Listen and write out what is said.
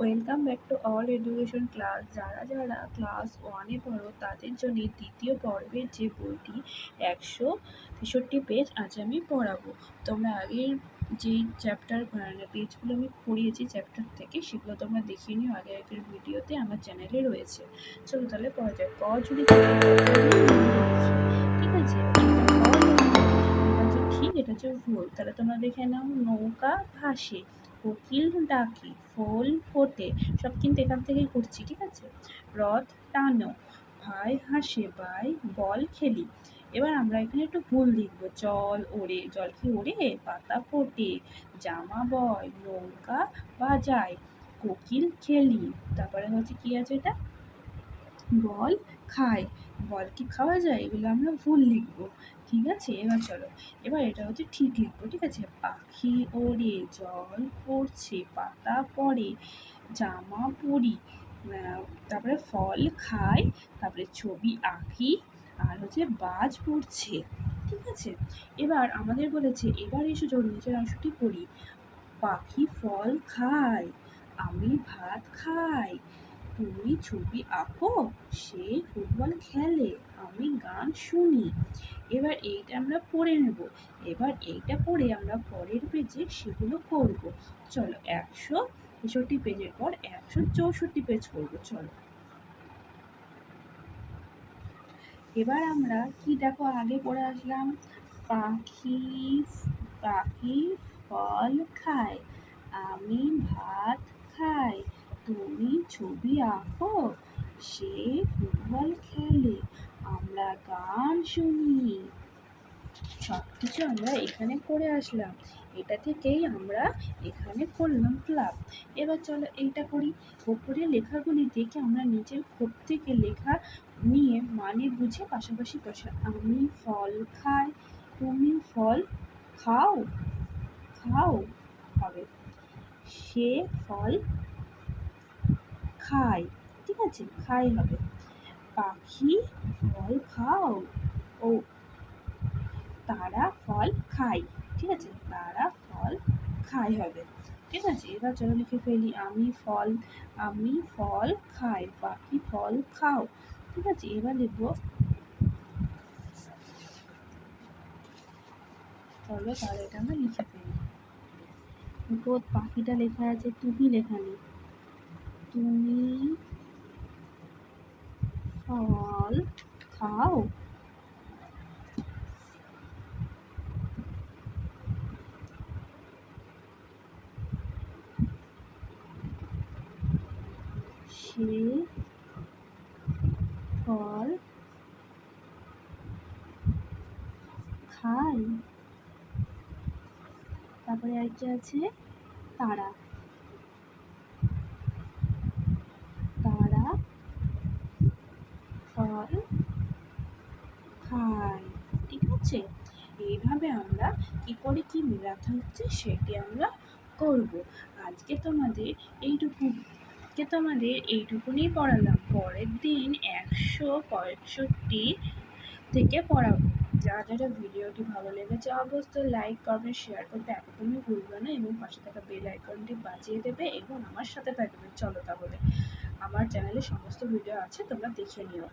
Welcome back to all education class যারা যারা class ওয়ানে পড়ো, তাদের জন্য দ্বিতীয় পর্বের যে বইটি, একশো তেষট্টি পেজ আজ আমি পড়াবো। তোমরা আগের যে চ্যাপ্টার মানে পেজগুলো আমি পড়িয়েছি চ্যাপ্টার থেকে, সেগুলো তোমরা দেখিয়ে নিও। আগে আগের ভিডিওতে আমার চ্যানেলে রয়েছে। চলো তাহলে পড়া যায় ক যদি ঠিক আছে? ঠিক, এটা হচ্ছে ভুল। তাহলে তোমরা দেখে নাও, নৌকা ভাসে। কোকিল ডাকে, ফুল ফোটে, সব কিন্তু এখান থেকেই করছি ঠিক আছে? রথ টানো, ভাই হাসে, ভাই বল খেলি। এবার আমরা এখানে একটু ভুল লিখব, জল ওড়ে, জল কি ওড়ে? পাতা ফোটে, জামা বয়, নৌকা বাজায়, কোকিল খেলি। তারপরে হচ্ছে কি আছে এটা? বল খায় বল কি খাওয়া যায়? এগুলো আমরা ভুল লিখব। ঠিক আছে? এবার চলো। এবার এটা হচ্ছে ঠিক লিখব, ঠিক আছে? পাখি ওড়ে, জল পড়ছে, পাতা পড়ে, জামা পরি। তারপরে ফল খাই, তারপরে ছবি আঁকি, আর হচ্ছে বাজ পড়ছে। ঠিক আছে? এবার আমাদের বলেছে, এবার এসে চল নিচের অংশটি পড়ি। পাখি ফল খায়, আমি ভাত খাই। তুমি ছবি আঁকো, সে ফুটবল খেলে, আমি গান শুনি। এবার এইটা আমরা পড়ে নেব। এবার এইটা পড়ে আমরা পরের পেজে সেগুলো করব। চলো একশো তেষট্টি পেজের পর একশো চৌষট্টি পেজ করব, চলো। এবার আমরা কি দেখো, আগে পড়ে আসলাম, পাখি পাখি ফল খায়, আমি ভাত খাই। তুমি ছবি আঁকো, সে ফুটবল খেলে, আমরা গান শুনি। সব কিছু আমরা এখানে করে আসলাম। এটা থেকেই আমরা এখানে করলাম ক্লাব। এবার চলো এইটা করি। ওপরে লেখাগুলি দেখে আমরা নিজের খোপ থেকে লেখা নিয়ে মানে বুঝে পাশাপাশি বসা। আমি ফল খাই, তুমি ফল খাও? খাও, হবে। সে ফল খায় ঠিক আছে? খাই হবে। পাখি ফল খাও। ও, তারা ফল খায়, ঠিক আছে? তারা ফল খায় হবে, ঠিক আছে? এবার চলো লিখে ফেলি, আমি ফল আমি ফল খাই, পাখি ফল খাও, ঠিক আছে? এবার লিখব, চলো তাহলে এটা আমরা লিখে ফেলি। দেখো পাখিটা লেখা আছে, তুমি লেখা নেই তুমি ফল খাও। সে ফল খায়। তারপরে আরেকটা আছে তারা। তারা ফল খায় ঠিক আছে? এইভাবে আমরা কি করে কি মেলাতে হচ্ছে সেটি আমরা করব। আজকে তোমাদের এইটুকু, আজকে তোমাদের এইটুকুনি পড়ালাম। পরের দিন একশো পঁয়ষট্টি থেকে পড়াবো। যারা যারা ভিডিওটি ভালো লেগেছে অবশ্যই লাইক, কমেন্ট, শেয়ার করতে একদমই ভুলবে না এবং পাশে থাকা বেল আইকনটি বাজিয়ে দেবে এবং আমার সাথে থাকবে। চলো তাহলে, আমার চ্যানেলে সমস্ত ভিডিও আছে, তোমরা দেখে নিও।